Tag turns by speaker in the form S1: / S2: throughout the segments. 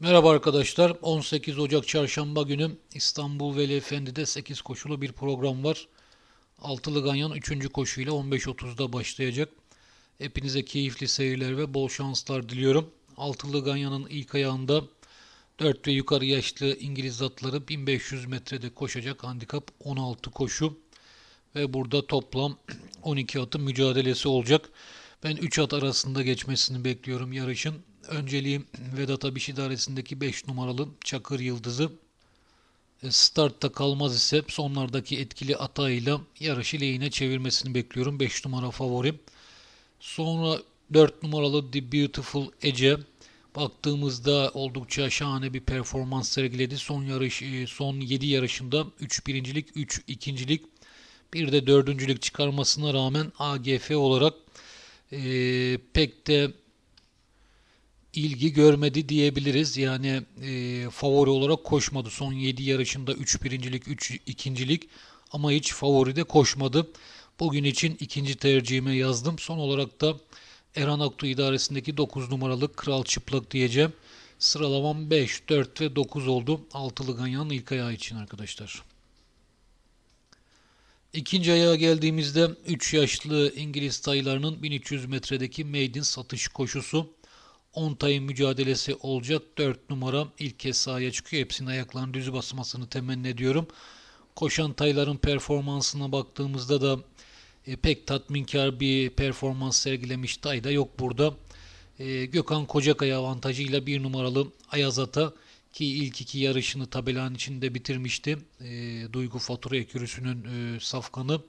S1: Merhaba arkadaşlar. 18 Ocak Çarşamba günü İstanbul Veli Efendi'de 8 koşulu bir program var. Altılı Ganyan 3. koşuyla 15.30'da başlayacak. Hepinize keyifli seyirler ve bol şanslar diliyorum. Altılı Ganyan'ın ilk ayağında 4 ve yukarı yaşlı İngiliz atları 1500 metrede koşacak. Handikap 16 koşu. Ve burada toplam 12 atın mücadelesi olacak. Ben 3 at arasında geçmesini bekliyorum yarışın. Önceliğim Vedat Abiş idaresindeki 5 numaralı Çakır Yıldızı. E, Startta kalmaz ise sonlardaki etkili atağıyla yarışı lehine çevirmesini bekliyorum. 5 numara favorim. Sonra 4 numaralı The Beautiful Ece. Baktığımızda oldukça şahane bir performans sergiledi. Son yarış e, son 7 yarışında 3 birincilik, 3 ikincilik, bir de dördüncülük çıkarmasına rağmen AGF olarak e, pek de ilgi görmedi diyebiliriz. Yani e, favori olarak koşmadı. Son 7 yarışında 3 birincilik, 3 ikincilik ama hiç favori de koşmadı. Bugün için ikinci tercihime yazdım. Son olarak da Erhan Aktu idaresindeki 9 numaralı Kral Çıplak diyeceğim. Sıralamam 5, 4 ve 9 oldu. Altılı Ganyan'ın ilk ayağı için arkadaşlar. İkinci ayağa geldiğimizde 3 yaşlı İngiliz taylarının 1300 metredeki maiden satış koşusu 10 tayın mücadelesi olacak. 4 numara ilk kez sahaya çıkıyor. Hepsinin ayaklarının düz basmasını temenni ediyorum. Koşan tayların performansına baktığımızda da e, pek tatminkar bir performans sergilemiş tay da yok burada. E, Gökhan Kocakaya avantajıyla bir numaralı Ayaz Ata ki ilk iki yarışını tabelanın içinde bitirmişti. E, Duygu Fatura Ekürüsü'nün e, safkanı.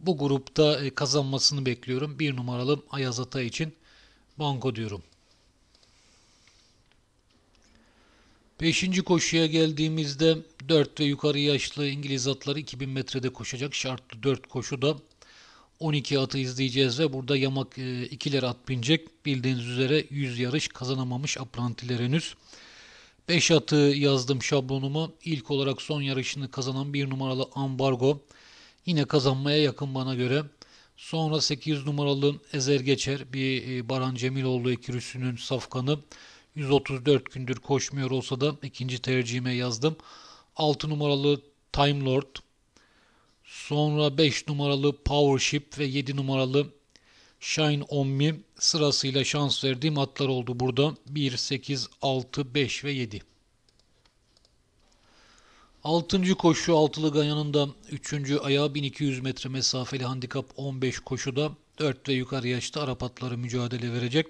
S1: Bu grupta e, kazanmasını bekliyorum. Bir numaralı Ayaz Ata için banko diyorum. Beşinci koşuya geldiğimizde 4 ve yukarı yaşlı İngiliz atları 2000 metrede koşacak. Şartlı 4 koşuda 12 atı izleyeceğiz ve burada yamak e, ikiler at binecek. Bildiğiniz üzere 100 yarış kazanamamış aprantiler henüz. 5 atı yazdım şablonuma. İlk olarak son yarışını kazanan bir numaralı Ambargo. Yine kazanmaya yakın bana göre. Sonra 8 numaralı Ezer Geçer bir e, Baran Cemiloğlu ekürüsünün safkanı. 134 gündür koşmuyor olsa da ikinci tercihime yazdım. 6 numaralı Time Lord. Sonra 5 numaralı Powership ve 7 numaralı Shine On Me sırasıyla şans verdiğim atlar oldu burada. 1, 8, 6, 5 ve 7. Altıncı koşu altılı ganyanında 3. ayağı 1200 metre mesafeli handikap 15 koşuda 4 ve yukarı yaşta Arap atları mücadele verecek.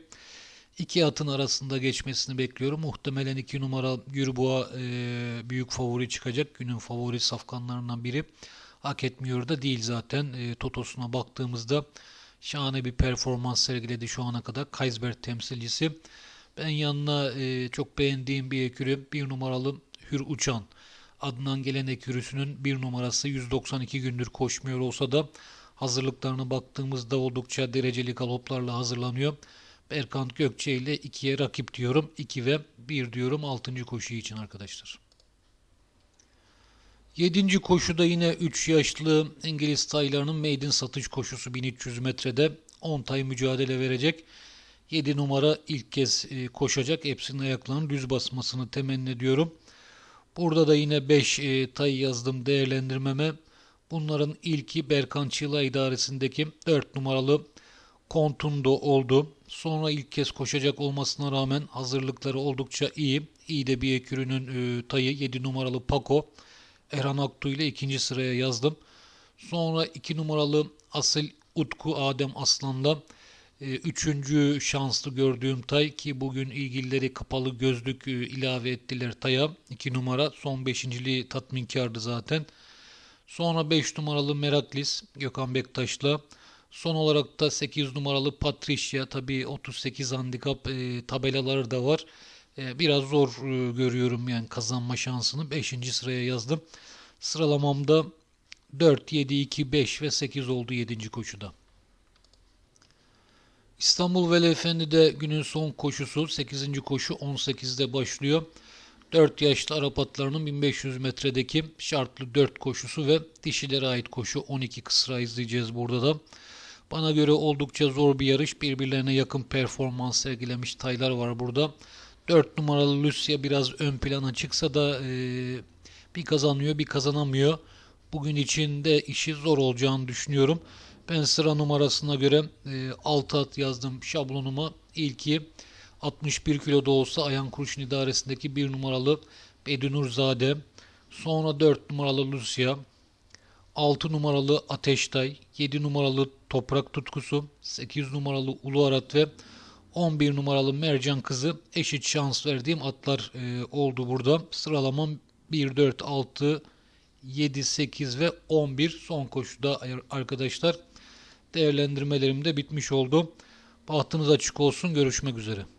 S1: İki atın arasında geçmesini bekliyorum. Muhtemelen 2 numara Gürboğa e, büyük favori çıkacak. Günün favori safkanlarından biri. Hak etmiyor da değil zaten. E, Totosuna baktığımızda şahane bir performans sergiledi şu ana kadar. Kaysberg temsilcisi. Ben yanına e, çok beğendiğim bir ekürü bir numaralı Hür Uçan. Adından gelen ekürüsünün bir numarası 192 gündür koşmuyor olsa da hazırlıklarına baktığımızda oldukça dereceli galoplarla hazırlanıyor. Berkant Gökçe ile 2'ye rakip diyorum. 2 ve 1 diyorum 6. koşu için arkadaşlar. 7. koşuda yine 3 yaşlı İngiliz taylarının maiden satış koşusu 1300 metrede 10 tay mücadele verecek. 7 numara ilk kez e, koşacak. Hepsinin ayaklarının düz basmasını temenni ediyorum. Burada da yine 5 e, tay yazdım değerlendirmeme. Bunların ilki Berkan Çığla idaresindeki 4 numaralı Kontundo oldu. Sonra ilk kez koşacak olmasına rağmen hazırlıkları oldukça iyi. İyi de bir ekürünün e, tayı 7 numaralı Paco. Erhan Aktu ile ikinci sıraya yazdım. Sonra 2 numaralı Asil Utku Adem Aslan'la e, üçüncü şanslı gördüğüm tay ki bugün ilgilileri kapalı gözlük e, ilave ettiler taya. 2 numara son beşinciliği tatminkardı zaten. Sonra 5 numaralı Meraklis Gökhan Bektaş'la. Son olarak da 8 numaralı Patricia tabi 38 handikap e, tabelaları da var. E, biraz zor e, görüyorum yani kazanma şansını. 5. sıraya yazdım. Sıralamamda 4, 7, 2, 5 ve 8 oldu 7. koşuda. İstanbul Veli Efendi'de günün son koşusu 8. koşu 18'de başlıyor. 4 yaşlı Arap atlarının 1500 metredeki şartlı 4 koşusu ve dişilere ait koşu 12 kısra izleyeceğiz burada da. Bana göre oldukça zor bir yarış. Birbirlerine yakın performans sergilemiş taylar var burada. 4 numaralı Lucia biraz ön plana çıksa da e, bir kazanıyor bir kazanamıyor. Bugün için de işi zor olacağını düşünüyorum. Ben sıra numarasına göre e, 6 at yazdım şablonuma. İlki 61 kiloda olsa Ayhan Kurşun idaresindeki 1 numaralı Bedinurzade. Sonra 4 numaralı Lucia. 6 numaralı Ateştay, 7 numaralı Toprak Tutkusu, 8 numaralı Ulu Arat ve 11 numaralı Mercan Kızı eşit şans verdiğim atlar e, oldu burada. Sıralamam 1, 4, 6, 7, 8 ve 11 son koşuda arkadaşlar. Değerlendirmelerim de bitmiş oldu. Bahtınız açık olsun. Görüşmek üzere.